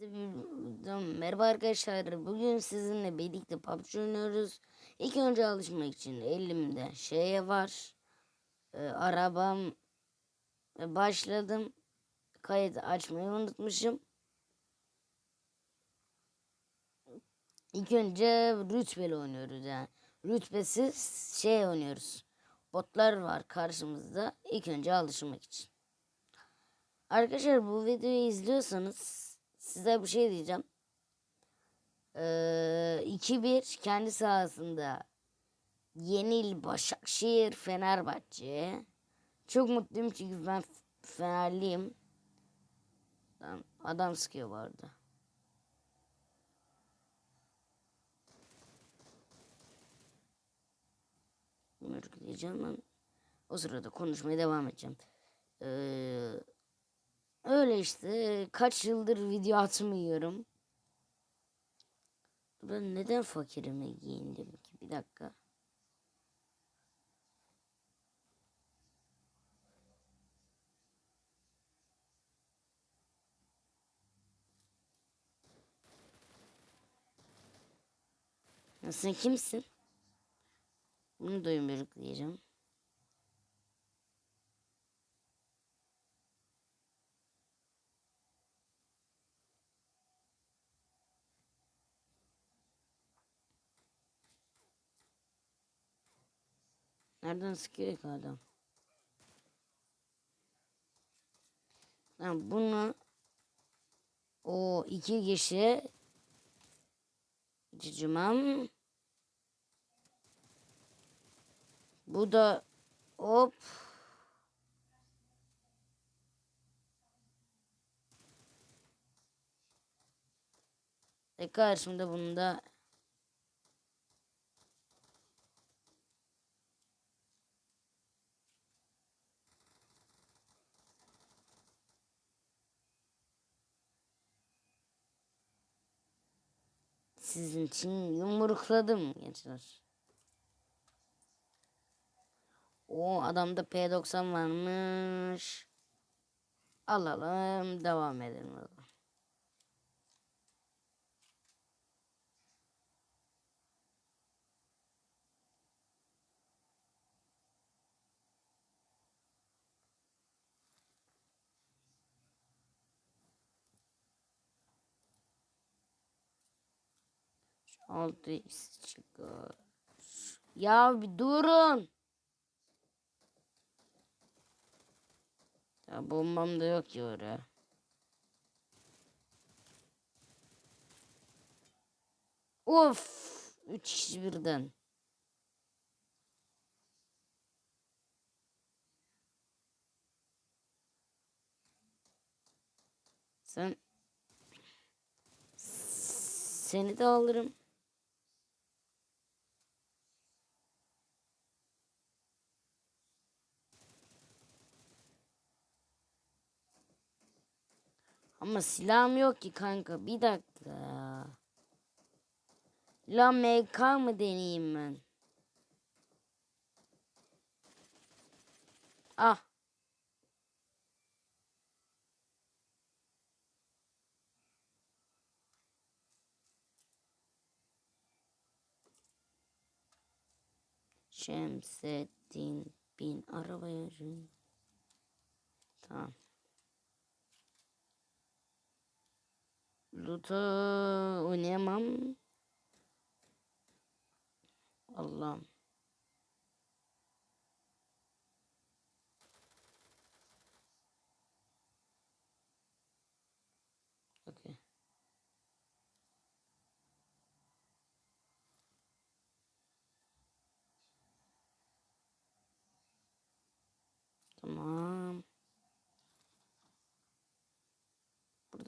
Merhaba arkadaşlar. Bugün sizinle birlikte PUBG oynuyoruz. İlk önce alışmak için elimde şey var. Ee, arabam Ee, başladım. Kayıt açmayı unutmuşum. İlk önce rütbeli oynuyoruz yani. Rütbesiz şey oynuyoruz. Botlar var karşımızda. İlk önce alışmak için. Arkadaşlar bu videoyu izliyorsanız size bir şey diyeceğim. Ee, 2-1 kendi sahasında Yenil Başakşehir Fenerbahçe. Çok mutluyum çünkü ben Fenerliyim. Adam, adam sıkıyor bu arada. Mürkleyeceğim ben. O sırada konuşmaya devam edeceğim. Ee, öyle işte. Kaç yıldır video atmıyorum. Ben neden fakirime giyindim ki? Bir dakika. Sen kimsin? Bunu da Nereden sıkıyor adam? Ben bunu o iki kişi cicimam bu da hop e karşımda bunda Sizin için yumrukladım gençler. O adamda P90 varmış. Alalım devam edelim. Altı çıkar. Ya bir durun. Ya bombam da yok ki oraya. Of. Üç kişi birden. Sen seni de alırım. Ama silahım yok ki kanka. Bir dakika. La MK mı deneyeyim ben? Ah. Şemsettin bin arabaya. Tamam. Luta oynayamam. Allah'ım. Okay. Tamam.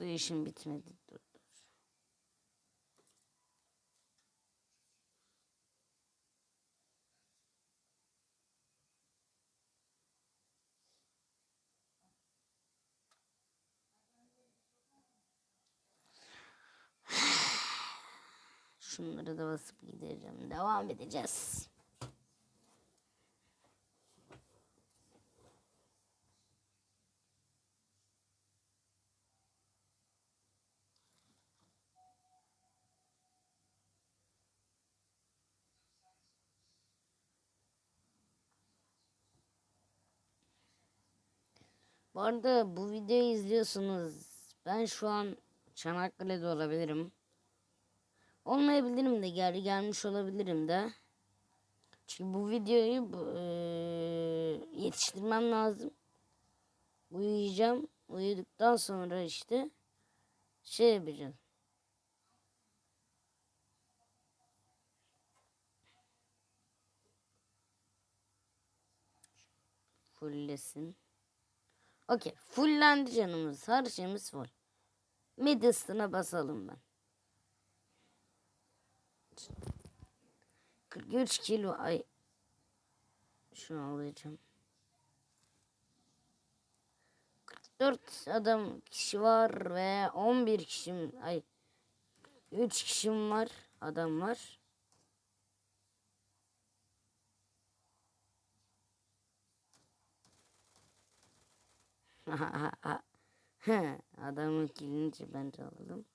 Burada işim bitmedi. Dur dur. Şunları da basıp gideceğim. Devam edeceğiz. Bu arada bu videoyu izliyorsunuz. Ben şu an Çanakkale'de olabilirim. Olmayabilirim de geri gelmiş olabilirim de. Çünkü bu videoyu eee, yetiştirmem lazım. Uyuyacağım. Uyuduktan sonra işte şey yapacağım. Fulllesin. Okey. Fullendi canımız. Her şeyimiz full. Midiston'a basalım ben. 43 kilo ay. Şunu alacağım. 44 adam kişi var ve 11 kişim ay 3 kişim var adam var. Adamın kilini ben çaldım.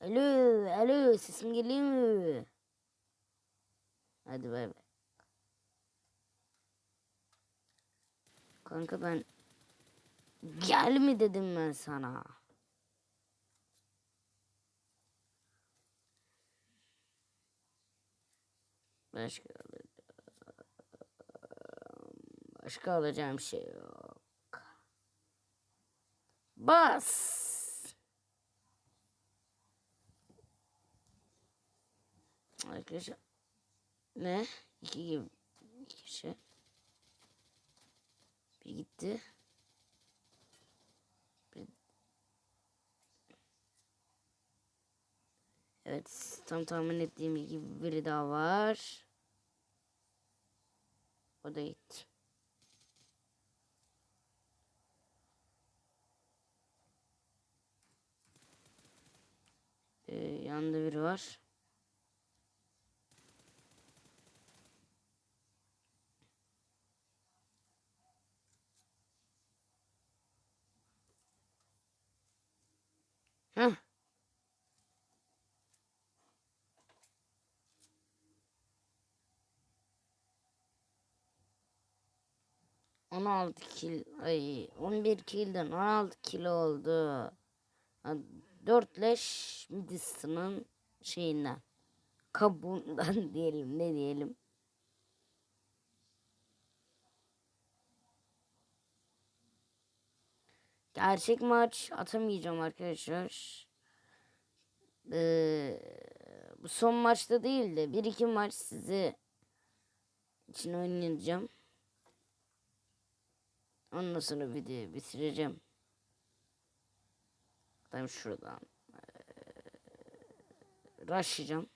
Alo, alo sesim geliyor mu? Hadi bay bay. Kanka ben gel mi dedim ben sana. Başka başka alacağım şey yok. Bas. Arkadaşlar ne? İki gibi iki kişi. Bir gitti. Evet tam tahmin ettiğim gibi biri daha var. O da gitti. Ee, yanında biri var. Heh. On altı kil, ay on bir kilden on altı kilo oldu. Ha, Dört leş Midison'ın şeyinden, kabuğundan diyelim ne diyelim. Gerçek maç atamayacağım arkadaşlar. Ee, bu son maçta değil de bir iki maç size için oynayacağım. Ondan sonra videoyu bitireceğim. Tam şuradan ee, rushlayacağım.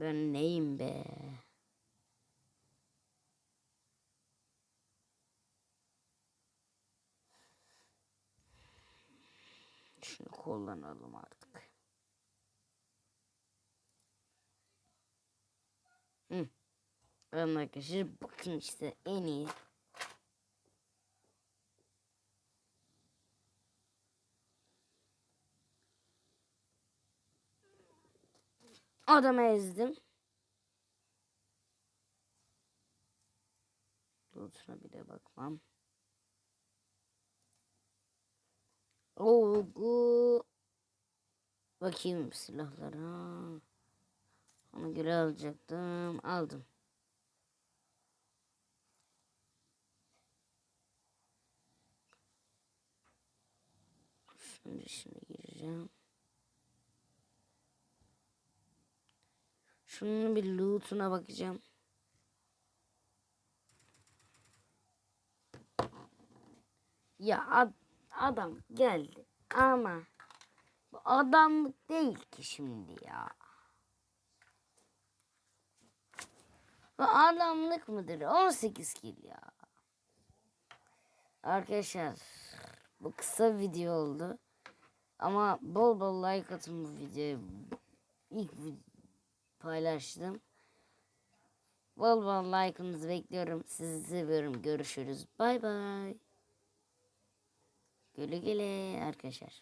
Ben neyim be? Şunu kullanalım artık. Hı. Evet arkadaşlar bakın işte en iyi. Adamı ezdim. Lootuna bir de bakmam. Oo, bu. Bakayım silahlara. Ona göre alacaktım. Aldım. Şimdi şimdi gireceğim. Şunun bir lootuna bakacağım. Ya ad- adam geldi ama bu adamlık değil ki şimdi ya. Bu adamlık mıdır? 18 kill ya. Arkadaşlar bu kısa video oldu. Ama bol bol like atın bu videoya. İlk vi- paylaştım. Bol bol like'ınızı bekliyorum. Sizi seviyorum. Görüşürüz. Bay bay. Güle güle arkadaşlar.